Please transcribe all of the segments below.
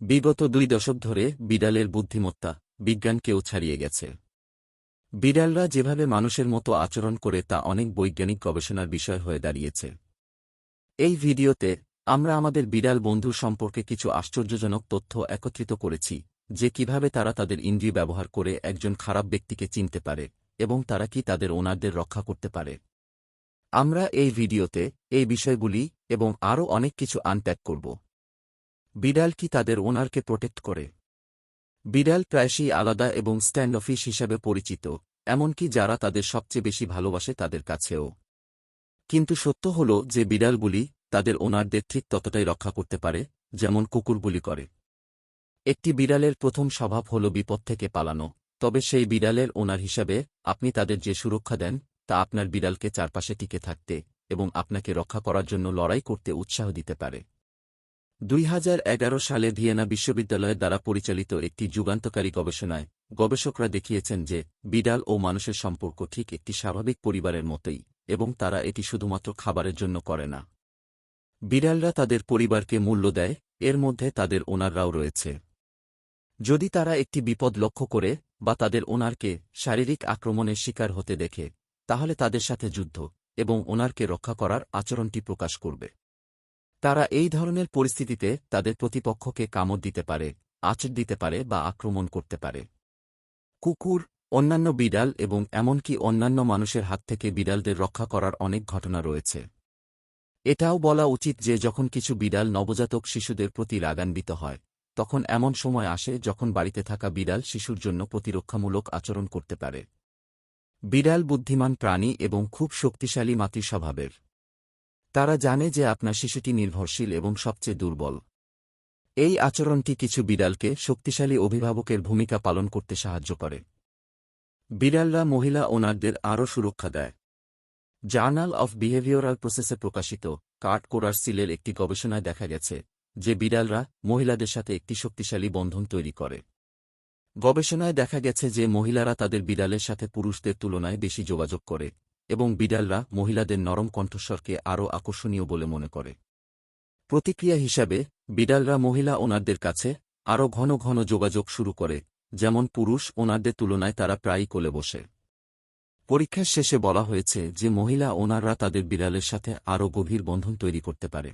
বিগত দুই দশক ধরে বিড়ালের বুদ্ধিমত্তা বিজ্ঞানকেও ছাড়িয়ে গেছে। বিড়ালরা যেভাবে মানুষের মতো আচরণ করে তা অনেক বৈজ্ঞানিক গবেষণার বিষয় হয়ে দাঁড়িয়েছে। এই ভিডিওতে আমরা আমাদের বিড়াল বন্ধু সম্পর্কে কিছু আশ্চর্যজনক তথ্য একত্রিত করেছি, যে কীভাবে তারা তাদের ইন্দ্রিয় ব্যবহার করে একজন খারাপ ব্যক্তিকে চিনতে পারে এবং তারা কি তাদের ওনারদের রক্ষা করতে পারে। আমরা এই ভিডিওতে এই বিষয়গুলি এবং আরও অনেক কিছু আনপ্যাক করব। বিড়াল কি তাদের ওনারকে প্রোটেক্ট করে? বিড়াল প্রায়শই আলাদা এবং স্ট্যান্ড অফিস হিসাবে পরিচিত, এমনকি যারা তাদের সবচেয়ে বেশি ভালোবাসে তাদের কাছেও। কিন্তু সত্য হল যে বিড়ালগুলি তাদের ওনারদের ঠিক ততটাই রক্ষা করতে পারে, যেমন কুকুরগুলি করে। একটি বিড়ালের প্রথম স্বভাব হল বিপদ থেকে পালানো, তবে সেই বিড়ালের ওনার হিসাবে আপনি তাদের যে সুরক্ষা দেন, তা আপনার বিড়ালকে চারপাশে টিকে থাকতে এবং আপনাকে রক্ষা করার জন্য লড়াই করতে উৎসাহ দিতে পারে। দুই হাজার এগারো সালে ভিয়েনা বিশ্ববিদ্যালয়ের দ্বারা পরিচালিত একটি যুগান্তকারী গবেষণায় গবেষকরা দেখিয়েছেন যে বিড়াল ও মানুষের সম্পর্ক ঠিক একটি স্বাভাবিক পরিবারের মতোই, এবং তারা এটি শুধুমাত্র খাবারের জন্য করে না। বিড়ালরা তাদের পরিবারকে মূল্য দেয়, এর মধ্যে তাদের ওনাররাও রয়েছে। যদি তারা একটি বিপদ লক্ষ্য করে বা তাদের ওনারকে শারীরিক আক্রমণের শিকার হতে দেখে, তাহলে তাদের সাথে যুদ্ধ এবং ওনারকে রক্ষা করার আচরণটি প্রকাশ করবে। তারা এই ধরনের পরিস্থিতিতে তাদের প্রতিপক্ষকে কামড় দিতে পারে আচর দিতে পারে বা আক্রমণ করতে পারে। কুকুর, অন্যান্য বিড়াল এবং এমনকি অন্যান্য মানুষের হাত থেকে বিড়ালদের রক্ষা করার অনেক ঘটনা রয়েছে। এটাও বলা উচিত যে যখন কিছু বিড়াল নবজাতক শিশুদের প্রতি রাগান্বিত হয়, তখন এমন সময় আসে যখন বাড়িতে থাকা বিড়াল শিশুর জন্য প্রতিরক্ষামূলক আচরণ করতে পারে। বিড়াল বুদ্ধিমান প্রাণী এবং খুব শক্তিশালী মাতৃ স্বভাবের তারা জানে যে আপনার শিশুটি নির্ভরশীল এবং সবচেয়ে দুর্বল। এই আচরণটি কিছু বিড়ালকে শক্তিশালী অভিভাবকের ভূমিকা পালন করতে সাহায্য করে। বিড়ালরা মহিলা ওনারদের আরও সুরক্ষা দেয়। জার্নাল অফ বিহেভিওরাল প্রসেসে প্রকাশিত কার্ট কোরার সিলের একটি গবেষণায় দেখা গেছে যে বিড়ালরা মহিলাদের সাথে একটি শক্তিশালী বন্ধন তৈরি করে। গবেষণায় দেখা গেছে যে মহিলারা তাদের বিড়ালের সাথে পুরুষদের তুলনায় বেশি যোগাযোগ করে। এবং বিড়ালরা মহিলাদের নরম কণ্ঠস্বরকে আরও আকর্ষণীয় বলে মনে করে। প্রতিক্রিয়া হিসাবে, বিড়ালরা মহিলা ওনারদের কাছে আরও ঘন ঘন যোগাযোগ শুরু করে, যেমন পুরুষ ওনারদের তুলনায় তারা প্রায়ই কোলে বসে। পরীক্ষার শেষে বলা হয়েছে যে মহিলা ওনাররা তাদের বিড়ালের সাথে আরও গভীর বন্ধন তৈরি করতে পারে।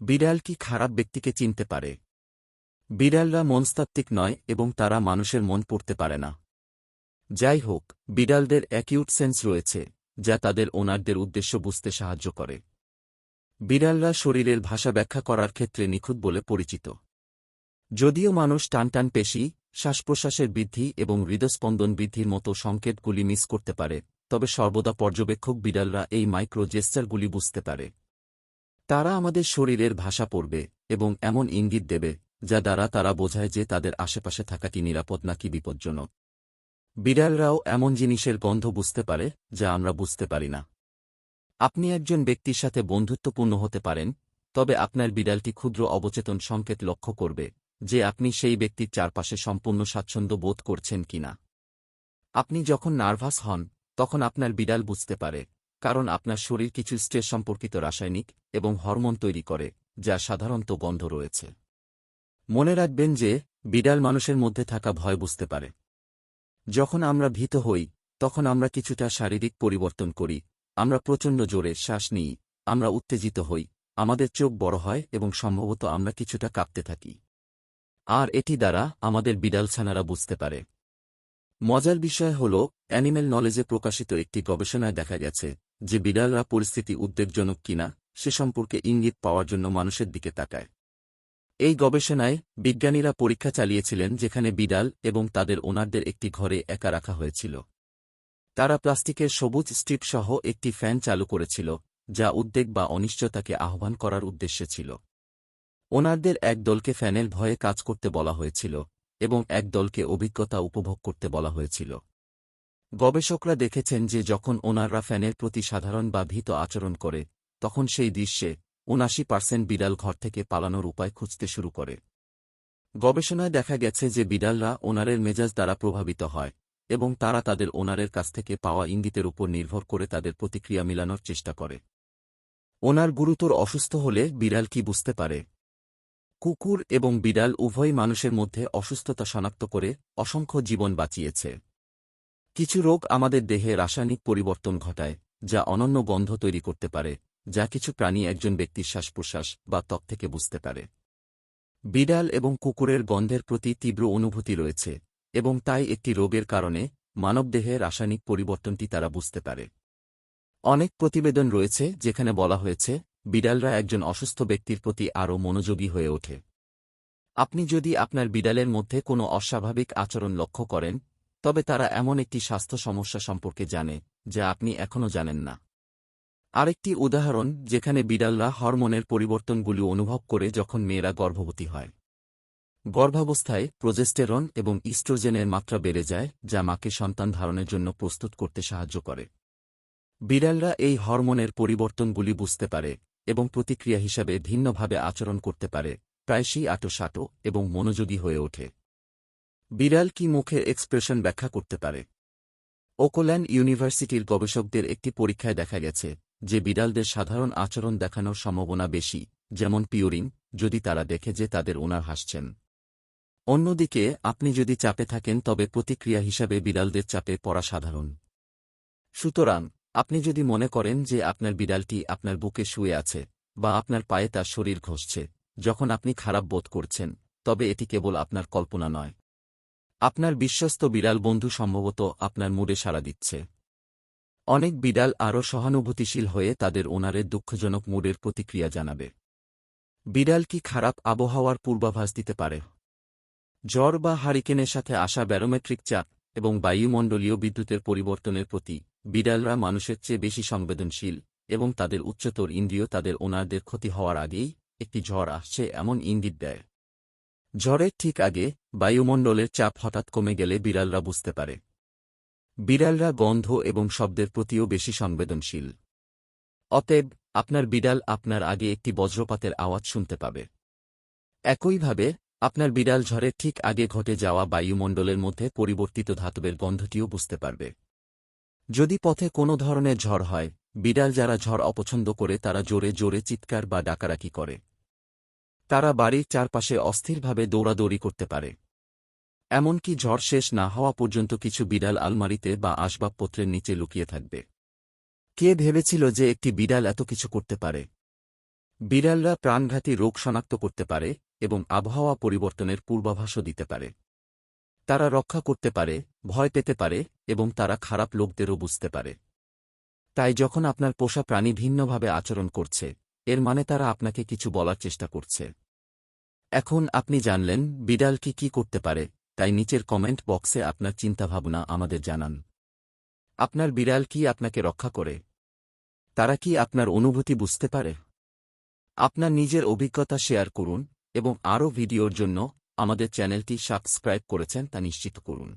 বিড়াল কি খারাপ ব্যক্তিকে চিনতে পারে? বিড়ালরা মনস্তাত্ত্বিক নয় এবং তারা মানুষের মন পড়তে পারে না। যাই হোক, বিড়ালদের অ্যাকিউট সেন্স রয়েছে, যা তাদের ওনারদের উদ্দেশ্য বুঝতে সাহায্য করে। বিড়ালরা শরীরের ভাষা ব্যাখ্যা করার ক্ষেত্রে নিখুঁত বলে পরিচিত। যদিও মানুষ টানটান পেশি, শ্বাসপ্রশ্বাসের বৃদ্ধি এবং হৃদস্পন্দন বৃদ্ধির মতো সংকেতগুলি মিস করতে পারে, তবে সর্বদা পর্যবেক্ষক বিড়ালরা এই মাইক্রো জেস্টারগুলি বুঝতে পারে। তারা আমাদের শরীরের ভাষা পড়বে এবং এমন ইঙ্গিত দেবে, যা দ্বারা তারা বোঝায় যে তাদের আশেপাশে থাকাটি নিরাপদ নাকি বিপজ্জনক। বিড়ালরাও এমন জিনিসের গন্ধ বুঝতে পারে, যা আমরা বুঝতে পারি না। আপনি একজন ব্যক্তির সাথে বন্ধুত্বপূর্ণ হতে পারেন, তবে আপনার বিড়ালটি ক্ষুদ্র অবচেতন সংকেত লক্ষ্য করবে, যে আপনি সেই ব্যক্তির চারপাশে সম্পূর্ণ স্বাচ্ছন্দ্য বোধ করছেন কিনা আপনি যখন নার্ভাস হন, তখন আপনার বিড়াল বুঝতে পারে, কারণ আপনার শরীর কিছু স্ট্রেস সম্পর্কিত রাসায়নিক এবং হরমোন তৈরি করে, যা সাধারণত গন্ধ রয়েছে। মনে রাখবেন যে, বিড়াল মানুষের মধ্যে থাকা ভয় বুঝতে পারে। যখন আমরা ভীত হই, তখন আমরা কিছুটা শারীরিক পরিবর্তন করি, আমরা প্রচণ্ড জোরে শ্বাস নিই, আমরা উত্তেজিত হই, আমাদের চোখ বড় হয় এবং সম্ভবত আমরা কিছুটা কাঁপতে থাকি। আর এটি দ্বারা আমাদের বিড়াল ছানারা বুঝতে পারে। মজার বিষয় হল, অ্যানিমেল নলেজে প্রকাশিত একটি গবেষণায় দেখা গেছে যে বিড়ালরা পরিস্থিতি উদ্বেগজনক কিনা, সে সম্পর্কে ইঙ্গিত পাওয়ার জন্য মানুষের দিকে তাকায়। এই গবেষণায় বিজ্ঞানীরা পরীক্ষা চালিয়েছিলেন যেখানে বিড়াল এবং তাদের ওনারদের একটি ঘরে একা রাখা হয়েছিল। তারা প্লাস্টিকের সবুজ স্ট্রিপ সহ একটি ফ্যান চালু করেছিল, যা উদ্বেগ বা অনিশ্চয়তাকে আহ্বান করার উদ্দেশ্যে ছিল। ওনারদের এক দলকে ফ্যানের ভয়ে কাজ করতে বলা হয়েছিল এবং এক দলকে অভিজ্ঞতা উপভোগ করতে বলা হয়েছিল। গবেষকরা দেখেছেন যে যখন ওনাররা ফ্যানের প্রতি সাধারণ বা ভীত আচরণ করে, তখন সেই দৃশ্যে উনাশি পার্সেন্ট বিড়াল ঘর থেকে পালানোর উপায় খুঁজতে শুরু করে। গবেষণায় দেখা গেছে যে বিড়ালরা ওনারের মেজাজ দ্বারা প্রভাবিত হয় এবং তারা তাদের ওনারের কাছ থেকে পাওয়া ইঙ্গিতের উপর নির্ভর করে তাদের প্রতিক্রিয়া মিলানোর চেষ্টা করে। ওনার গুরুতর অসুস্থ হলে বিড়াল কি বুঝতে পারে? কুকুর এবং বিড়াল উভয় মানুষের মধ্যে অসুস্থতা শনাক্ত করে অসংখ্য জীবন বাঁচিয়েছে। কিছু রোগ আমাদের দেহে রাসায়নিক পরিবর্তন ঘটায়, যা অনন্য গন্ধ তৈরি করতে পারে। যা কিছু প্রাণী একজন ব্যক্তির শ্বাস প্রশ্বাস বা ত্বক থেকে বুঝতে পারে। বিড়াল এবং কুকুরের গন্ধের প্রতি তীব্র অনুভূতি রয়েছে, এবং তাই একটি রোগের কারণে মানবদেহে রাসায়নিক পরিবর্তনটি তারা বুঝতে পারে। অনেক প্রতিবেদন রয়েছে যেখানে বলা হয়েছে, বিড়ালরা একজন অসুস্থ ব্যক্তির প্রতি আরও মনোযোগী হয়ে ওঠে। আপনি যদি আপনার বিড়ালের মধ্যে কোনো অস্বাভাবিক আচরণ লক্ষ্য করেন, তবে তারা এমন একটি স্বাস্থ্য সমস্যা সম্পর্কে জানে, যা আপনি এখনও জানেন না। আরেকটি উদাহরণ যেখানে বিড়ালরা হরমোনের পরিবর্তনগুলি অনুভব করে যখন মেয়েরা গর্ভবতী হয়। গর্ভাবস্থায় প্রজেস্টেরন এবং ইস্ট্রোজেনের মাত্রা বেড়ে যায়, যা মাকে সন্তান ধারণের জন্য প্রস্তুত করতে সাহায্য করে। বিড়ালরা এই হরমোনের পরিবর্তনগুলি বুঝতে পারে এবং প্রতিক্রিয়া হিসাবে ভিন্নভাবে আচরণ করতে পারে, প্রায়শই আটোসাটো এবং মনোযোগী হয়ে ওঠে। বিড়াল কি মুখে এক্সপ্রেশন ব্যাখ্যা করতে পারে? ওকোল্যান্ড ইউনিভার্সিটির গবেষকদের একটি পরীক্ষায় দেখা গেছে যে বিড়ালদের সাধারণ আচরণ দেখানোর সম্ভাবনা বেশি, যেমন পিওরিং যদি তারা দেখে যে তাদের ওনার হাসছেন। অন্যদিকে, আপনি যদি চাপে থাকেন, তবে প্রতিক্রিয়া হিসাবে বিড়ালদের চাপে পড়া সাধারণ। সুতরাং, আপনি যদি মনে করেন যে আপনার বিড়ালটি আপনার বুকে শুয়ে আছে, বা আপনার পায়ে তার শরীর ঘষছে, যখন আপনি খারাপ বোধ করছেন, তবে এটি কেবল আপনার কল্পনা নয়। আপনার বিশ্বস্ত বিড়াল বন্ধু সম্ভবত আপনার মুডে সাড়া দিচ্ছে। অনেক বিড়াল আরও সহানুভূতিশীল হয়ে তাদের ওনারের দুঃখজনক মুডের প্রতিক্রিয়া জানাবে। বিড়াল কি খারাপ আবহাওয়ার পূর্বাভাস দিতে পারে? জ্বর বা হারিকেনের সাথে আসা ব্যারোমেট্রিক চাপ এবং বায়ুমণ্ডলীয় বিদ্যুতের পরিবর্তনের প্রতি বিড়ালরা মানুষের চেয়ে বেশি সংবেদনশীল এবং তাদের উচ্চতর ইন্দ্রিয় তাদের ওনারদের ক্ষতি হওয়ার আগেই একটি ঝড় আসছে এমন ইঙ্গিত দেয়। ঝড়ের ঠিক আগে বায়ুমণ্ডলের চাপ হঠাৎ কমে গেলে বিড়ালরা বুঝতে পারে। বিড়ালরা গন্ধ এবং শব্দের প্রতিও বেশি সংবেদনশীল। অতএব, আপনার বিড়াল আপনার আগে একটি বজ্রপাতের আওয়াজ শুনতে পাবে। একইভাবে, আপনার বিড়াল ঝড়ের ঠিক আগে ঘটে যাওয়া বায়ুমণ্ডলের মধ্যে পরিবর্তিত ধাতবের গন্ধটিও বুঝতে পারবে। যদি পথে কোনো ধরনের ঝড় হয়, বিড়াল যারা ঝড় অপছন্দ করে তারা জোরে জোরে চিৎকার বা ডাকারাকি করে। তারা বাড়ির চারপাশে অস্থিরভাবে দৌড়াদৌড়ি করতে পারে। এমনকি ঝড় শেষ না হওয়া পর্যন্ত কিছু বিড়াল আলমারিতে বা আসবাবপত্রের নিচে লুকিয়ে থাকবে। কে ভেবেছিল যে একটি বিড়াল এত কিছু করতে পারে? বিড়ালরা প্রাণঘাতী রোগ শনাক্ত করতে পারে এবং আবহাওয়া পরিবর্তনের পূর্বাভাসও দিতে পারে। তারা রক্ষা করতে পারে, ভয় পেতে পারে এবং তারা খারাপ লোকদেরও বুঝতে পারে। তাই যখন আপনার পোষা প্রাণী ভিন্নভাবে আচরণ করছে, এর মানে তারা আপনাকে কিছু বলার চেষ্টা করছে। এখন আপনি জানলেন বিড়াল কি কি করতে পারে তাই নিচের কমেন্ট বক্সে আপনার চিন্তাভাবনা আমাদের জানান। আপনার বিড়াল কি আপনাকে রক্ষা করে? তারা কি আপনার অনুভূতি বুঝতে পারে? আপনার নিজের অভিজ্ঞতা শেয়ার করুন এবং আরও ভিডিওর জন্য আমাদের চ্যানেলটি সাবস্ক্রাইব করেছেন তা নিশ্চিত করুন।